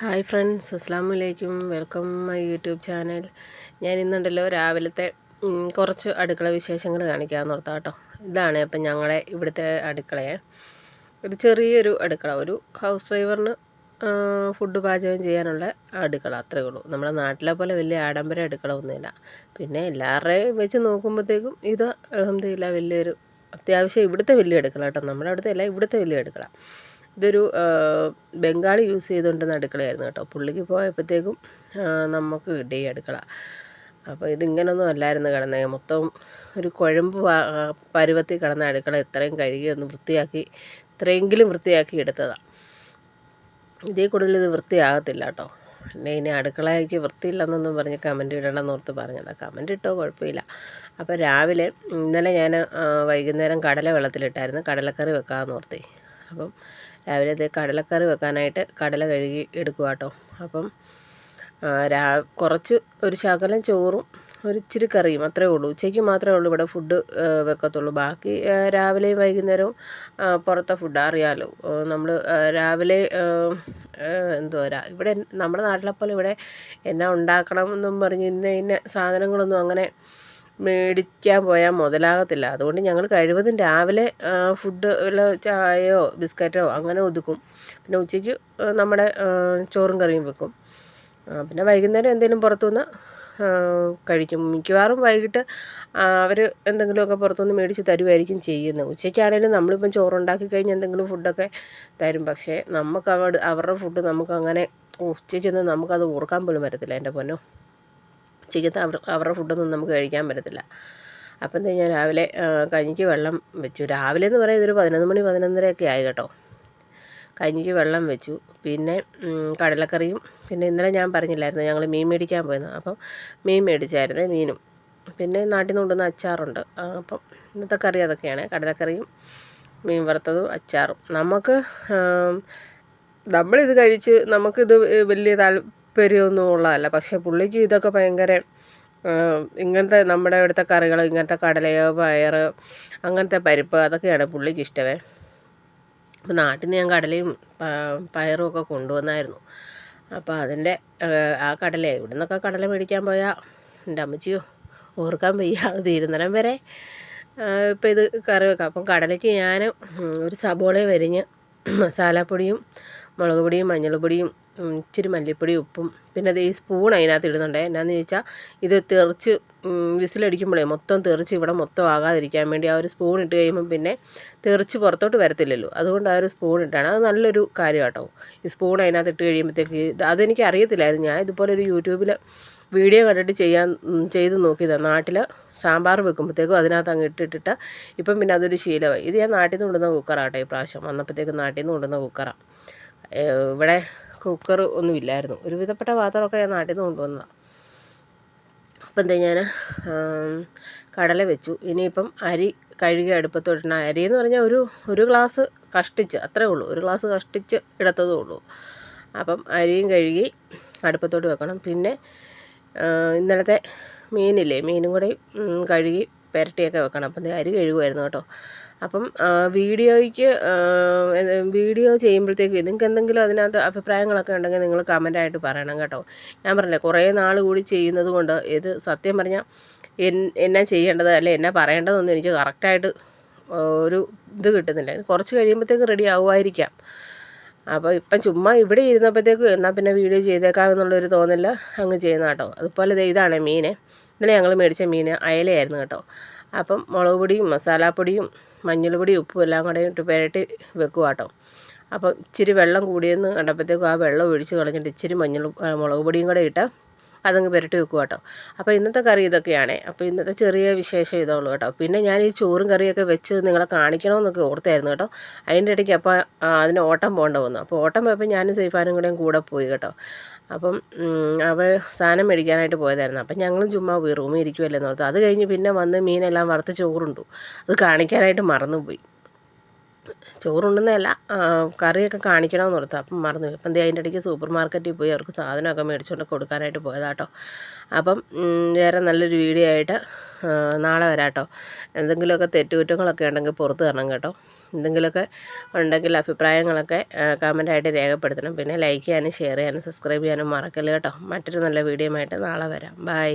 Hi friends അസ്സാം വലൈക്കും welcome my YouTube channel. ഞാൻ ഇന്നുണ്ടല്ലോ രാവിലത്തെ കുറച്ച് അടുക്കള വിശേഷങ്ങൾ കാണിക്കാമെന്ന് ഓർത്താ കേട്ടോ. ഇതാണ് അപ്പം ഞങ്ങളെ ഇവിടുത്തെ അടുക്കളയെ. ഒരു ചെറിയൊരു അടുക്കള ഒരു ഹൗസ് ഡ്രൈവറിന് ഫുഡ് പാചകം ചെയ്യാനുള്ള അടുക്കള അത്രേ ഉള്ളൂ. നമ്മുടെ നാട്ടിലെ പോലെ വലിയ ആഡംബര അടുക്കള ഒന്നുമില്ല. പിന്നെ എല്ലാവരുടെയും വെച്ച് നോക്കുമ്പോഴത്തേക്കും ഇത് അലഹമില്ല വലിയൊരു അത്യാവശ്യം ഇവിടുത്തെ വലിയ അടുക്കള കേട്ടോ. നമ്മുടെ അവിടുത്തെ അല്ല ഇവിടുത്തെ വലിയ അടുക്കള. ഇതൊരു ബംഗാളി യൂസ് ചെയ്തുകൊണ്ടിരുന്ന അടുക്കളയായിരുന്നു കേട്ടോ. പുള്ളിക്ക് പോയപ്പോഴത്തേക്കും നമുക്ക് കിട്ടി ഈ അടുക്കള. അപ്പോൾ ഇതിങ്ങനൊന്നും അല്ലായിരുന്നു കിടന്നത് മൊത്തം ഒരു കുഴമ്പ് പരുവത്തിൽ കിടന്ന അടുക്കള ഇത്രയും കഴുകി ഒന്ന് വൃത്തിയാക്കി ഇത്രയെങ്കിലും വൃത്തിയാക്കി എടുത്തതാണ് ഇതേ കൂടുതൽ ഇത് വൃത്തിയാകത്തില്ല കേട്ടോ. പിന്നെ ഇനി അടുക്കളയ്ക്ക് വൃത്തിയില്ലെന്നൊന്നും പറഞ്ഞ് കമന്റ് ഇടണമെന്ന് ഓർത്ത് പറഞ്ഞതാണ് കമന്റ് ഇട്ടോ കുഴപ്പമില്ല. അപ്പോൾ രാവിലെ ഇന്നലെ ഞാൻ വൈകുന്നേരം കടല വെള്ളത്തിലിട്ടായിരുന്നു കടലക്കറി വെക്കാമെന്ന് ഓർത്തേ. അപ്പം രാവിലെ ഇത് കടലക്കറി വെക്കാനായിട്ട് കടല കഴുകി എടുക്കുക കേട്ടോ. അപ്പം രാ കുറച്ച് ഒരു ശകലം ചോറും ഒരു ഇച്ചിരി കറിയും അത്രേ ഉള്ളൂ. ഉച്ചയ്ക്ക് മാത്രമേ ഉള്ളൂ ഇവിടെ ഫുഡ് വെക്കത്തുള്ളൂ. ബാക്കി രാവിലെയും വൈകുന്നേരവും പുറത്തെ ഫുഡ് അറിയാമല്ലോ നമ്മൾ രാവിലെ എന്തുവാ ഇവിടെ നമ്മുടെ നാട്ടിലെ പോലെ ഇവിടെ എന്നാ ഉണ്ടാക്കണം എന്നും പറഞ്ഞ് ഇന്ന ഇന്ന സാധനങ്ങളൊന്നും അങ്ങനെ മേടിക്കാൻ പോയാൽ മുതലാകത്തില്ല. അതുകൊണ്ട് ഞങ്ങൾ കഴിവതും രാവിലെ ഫുഡ് വല്ല ചായയോ ബിസ്ക്കറ്റോ അങ്ങനെ ഒതുക്കും. പിന്നെ ഉച്ചയ്ക്ക് നമ്മുടെ ചോറും കറിയും വെക്കും. പിന്നെ വൈകുന്നേരം എന്തെങ്കിലും പുറത്തുനിന്ന് കഴിക്കും. മിക്കവാറും വൈകിട്ട് അവർ എന്തെങ്കിലുമൊക്കെ പുറത്തുനിന്ന് മേടിച്ച് തരുമായിരിക്കും ചെയ്യുന്നത്. ഉച്ചയ്ക്കാണെങ്കിലും നമ്മളിപ്പം ചോറുണ്ടാക്കി കഴിഞ്ഞ് എന്തെങ്കിലും ഫുഡൊക്കെ തരും. പക്ഷേ നമുക്ക് അവിടെ അവരുടെ ഫുഡ് നമുക്ക് അങ്ങനെ ഉച്ചയ്ക്കൊന്നും നമുക്കത് ഓർക്കാൻ പോലും വരത്തില്ല എന്റെ പൊന്നോ. ഉച്ചയ്ക്കത്തെ അവർ അവരുടെ ഫുഡൊന്നും നമുക്ക് കഴിക്കാൻ പറ്റത്തില്ല. അപ്പം തന്നെ ഞാൻ രാവിലെ കഞ്ഞിക്ക് വെള്ളം വെച്ചു. രാവിലെ എന്ന് പറയുന്നത് ഒരു പതിനൊന്ന് മണി പതിനൊന്നരയൊക്കെ ആയി കേട്ടോ. കഞ്ഞിക്ക് വെള്ളം വെച്ചു. പിന്നെ കടലക്കറിയും. പിന്നെ ഇന്നലെ ഞാൻ പറഞ്ഞില്ലായിരുന്നു ഞങ്ങൾ മീൻ മേടിക്കാൻ പോയിരുന്നു അപ്പം മീൻ മേടിച്ചായിരുന്നു മീനും. പിന്നെ നാട്ടിൽ നിന്ന് കൊണ്ടുവന്ന അച്ചാറുണ്ട്. അപ്പം ഇന്നത്തെ കറി അതൊക്കെയാണ്. കടലക്കറിയും മീൻ വറുത്തതും അച്ചാറും. നമുക്ക് നമ്മളിത് കഴിച്ച് നമുക്കിത് വലിയ താല്പര്യമൊന്നും ഉള്ളതല്ല. പക്ഷേ പുള്ളിക്ക് ഇതൊക്കെ ഭയങ്കര ഇങ്ങനത്തെ നമ്മുടെ ഇവിടുത്തെ കറികൾ ഇങ്ങനത്തെ കടലയോ പയർ അങ്ങനത്തെ പരിപ്പ് അതൊക്കെയാണ് പുള്ളിക്ക് ഇഷ്ടമേ. അപ്പം നാട്ടിൽ നിന്ന് ഞാൻ കടലയും പയറും ഒക്കെ കൊണ്ടുവന്നായിരുന്നു. അപ്പോൾ അതിന്റെ ആ കടല ഇവിടെ നിന്നൊക്കെ കടല മേടിക്കാൻ പോയാൽ എന്റെ അമ്മച്ചിയോ ഓർക്കാൻ വയ്യ. തീരുന്നിടം വരെ. ഇപ്പം ഇത് കറി വെക്കാം. അപ്പം കടലയ്ക്ക് ഞാൻ ഒരു സബോള വരിഞ്ഞ് മസാലപ്പൊടിയും മുളക് പൊടിയും മഞ്ഞൾപ്പൊടിയും ഇച്ചിരി മല്ലിപ്പൊടി ഉപ്പും. പിന്നെ അത് ഈ സ്പൂൺ അതിനകത്ത് ഇടുന്നുണ്ട്. എന്നാന്ന് ചോദിച്ചാൽ ഇത് തെറിച്ച് വിസിലടിക്കുമ്പോഴേ മൊത്തം തെറിച്ച് ഇവിടെ മൊത്തം ആകാതിരിക്കാൻ വേണ്ടി ആ ഒരു സ്പൂൺ ഇട്ട് കഴിയുമ്പം പിന്നെ തെറിച്ച് പുറത്തോട്ട് വരത്തില്ലല്ലോ. അതുകൊണ്ട് ആ ഒരു സ്പൂൺ ഇട്ടാണ്. അത് നല്ലൊരു കാര്യം കേട്ടോ ഈ സ്പൂൺ അതിനകത്ത് ഇട്ട് കഴിയുമ്പോഴത്തേക്ക് അതെനിക്ക് അറിയത്തില്ലായിരുന്നു ഞാൻ ഇതുപോലെ ഒരു യൂട്യൂബിൽ വീഡിയോ കണ്ടിട്ട് ചെയ്യാൻ ചെയ്ത് നോക്കിയതാണ് നാട്ടിൽ സാമ്പാർ വെക്കുമ്പോഴത്തേക്കും അതിനകത്ത് അങ്ങ് ഇട്ടിട്ടിട്ട് ഇപ്പം പിന്നെ അതൊരു ശീലമായി ഇത് ഞാൻ നാട്ടിൽ നിന്ന് കൊണ്ടുവന്ന കുക്കറാട്ടോ ഈ പ്രാവശ്യം. വന്നപ്പോഴത്തേക്കും നാട്ടിൽ നിന്ന് കൊണ്ടുവന്ന കുക്കറാണ് ഇവിടെ കുക്കർ ഒന്നുമില്ലായിരുന്നു. ഒരു വിധപ്പെട്ട പാത്രമൊക്കെ ഞാൻ നാട്ടിൽ നിന്ന് കൊണ്ടുവന്നതാണ് അപ്പം എന്താ ഞാൻ കടല വെച്ചു. ഇനിയിപ്പം അരി കഴുകി അടുപ്പത്തോട്ടിടണം അരി എന്ന് പറഞ്ഞാൽ ഒരു ഒരു ഗ്ലാസ് കഷ്ടിച്ച് അത്രേ ഉള്ളൂ. ഒരു ഗ്ലാസ് കഷ്ടിച്ച് ഇടത്തതേ ഉള്ളൂ. അപ്പം അരിയും കഴുകി അടുപ്പത്തോട്ട് വെക്കണം. പിന്നെ ഇന്നലത്തെ മീനില്ലേ മീനും കൂടി കഴുകി പുരട്ടിയൊക്കെ വെക്കണം. അപ്പം ദേ അരി കഴുകുമായിരുന്നു കേട്ടോ. അപ്പം വീഡിയോയ്ക്ക് വീഡിയോ ചെയ്യുമ്പോഴത്തേക്ക് നിങ്ങൾക്ക് എന്തെങ്കിലും അതിനകത്ത് അഭിപ്രായങ്ങളൊക്കെ ഉണ്ടെങ്കിൽ നിങ്ങൾ കമന്റായിട്ട് പറയണം കേട്ടോ. ഞാൻ പറഞ്ഞില്ലേ കുറേ നാൾ കൂടി ചെയ്യുന്നത് കൊണ്ട് ഇത് സത്യം പറഞ്ഞാൽ എന്നാ ചെയ്യേണ്ടത് അല്ലെ എന്നാ പറയേണ്ടതെന്നൊന്നും എനിക്ക് കറക്റ്റായിട്ട് ഒരു ഇത് കിട്ടുന്നില്ല. കുറച്ച് കഴിയുമ്പോഴത്തേക്ക് റെഡി ആവുമായിരിക്കാം. അപ്പോൾ ഇപ്പം ചുമ്മാ ഇവിടെ ഇരുന്നപ്പോഴത്തേക്കും എന്നാൽ പിന്നെ വീഡിയോ ചെയ്തേക്കാം എന്നുള്ളൊരു തോന്നൽ അങ്ങ് ചെയ്യുന്ന കേട്ടോ. അതുപോലെ ഇതാണ് മീൻ. ഇന്നലെ ഞങ്ങൾ മേടിച്ച മീൻ അയലയായിരുന്നു കേട്ടോ. അപ്പം മുളക് പൊടിയും മസാലപ്പൊടിയും മഞ്ഞൾപ്പൊടിയും ഉപ്പും എല്ലാം കൂടെ ഇട്ട് പുരട്ടി വെക്കുക കേട്ടോ. അപ്പം ഇച്ചിരി വെള്ളം കൂടിയെന്ന് കണ്ടപ്പോഴത്തേക്കും ആ വെള്ളം ഒഴിച്ച് കളഞ്ഞിട്ട് ഇച്ചിരി മഞ്ഞൾ മുളക് പൊടിയും കൂടെ ഇട്ട് അതങ്ങ് പുരട്ടി വെക്കുക കേട്ടോ. അപ്പോൾ ഇന്നത്തെ കറി ഇതൊക്കെയാണ്. അപ്പോൾ ഇന്നത്തെ ചെറിയ വിശേഷം ഇതുള്ളൂ കേട്ടോ. പിന്നെ ഞാൻ ഈ ചോറും കറിയൊക്കെ വെച്ച് നിങ്ങളെ കാണിക്കണമെന്നൊക്കെ ഓർത്തായിരുന്നു കേട്ടോ. അതിന്റെ ഇടയ്ക്ക് അപ്പോൾ അതിന് ഓട്ടം പോകേണ്ട വന്നു. അപ്പോൾ ഓട്ടം പോയപ്പോൾ ഞാനും സൈഫാനും കൂടെയും കൂടെ പോയി കേട്ടോ. അപ്പം അവൾ സാധനം മേടിക്കാനായിട്ട് പോയതായിരുന്നു. അപ്പം ഞങ്ങളും ചുമ്മാ പോയി റൂമിൽ ഇരിക്കുമല്ലേ ഓർത്ത്. അത് കഴിഞ്ഞ് പിന്നെ വന്ന് മീനെല്ലാം വറുത്ത് ചോറുണ്ടു. അത് കാണിക്കാനായിട്ട് മറന്നുപോയി. ചോറുണ്ണുന്നതല്ല ആ, കറിയൊക്കെ കാണിക്കണമെന്ന് ഓർത്തു. അപ്പം മറന്നു പോയി. അപ്പം ദേ അതിന്റെ ഇടയ്ക്ക് സൂപ്പർ മാർക്കറ്റിൽ പോയി അവർക്ക് സാധനമൊക്കെ മേടിച്ചുകൊണ്ട് കൊടുക്കാനായിട്ട് പോയതാട്ടോ. അപ്പം വേറെ നല്ലൊരു വീഡിയോ ആയിട്ട് നാളെ വരാട്ടോ. എന്തെങ്കിലുമൊക്കെ തെറ്റുകുറ്റങ്ങളൊക്കെ ഉണ്ടെങ്കിൽ പുറത്ത് തരണം കേട്ടോ. എന്തെങ്കിലുമൊക്കെ ഉണ്ടെങ്കിൽ അഭിപ്രായങ്ങളൊക്കെ കമന്റായിട്ട് രേഖപ്പെടുത്തണം. പിന്നെ ലൈക്ക് ചെയ്യാനും ഷെയർ ചെയ്യാനും സബ്സ്ക്രൈബ് ചെയ്യാനും മറക്കല്ല് കേട്ടോ. മറ്റൊരു നല്ല വീഡിയോ ആയിട്ട് നാളെ വരാം. ബൈ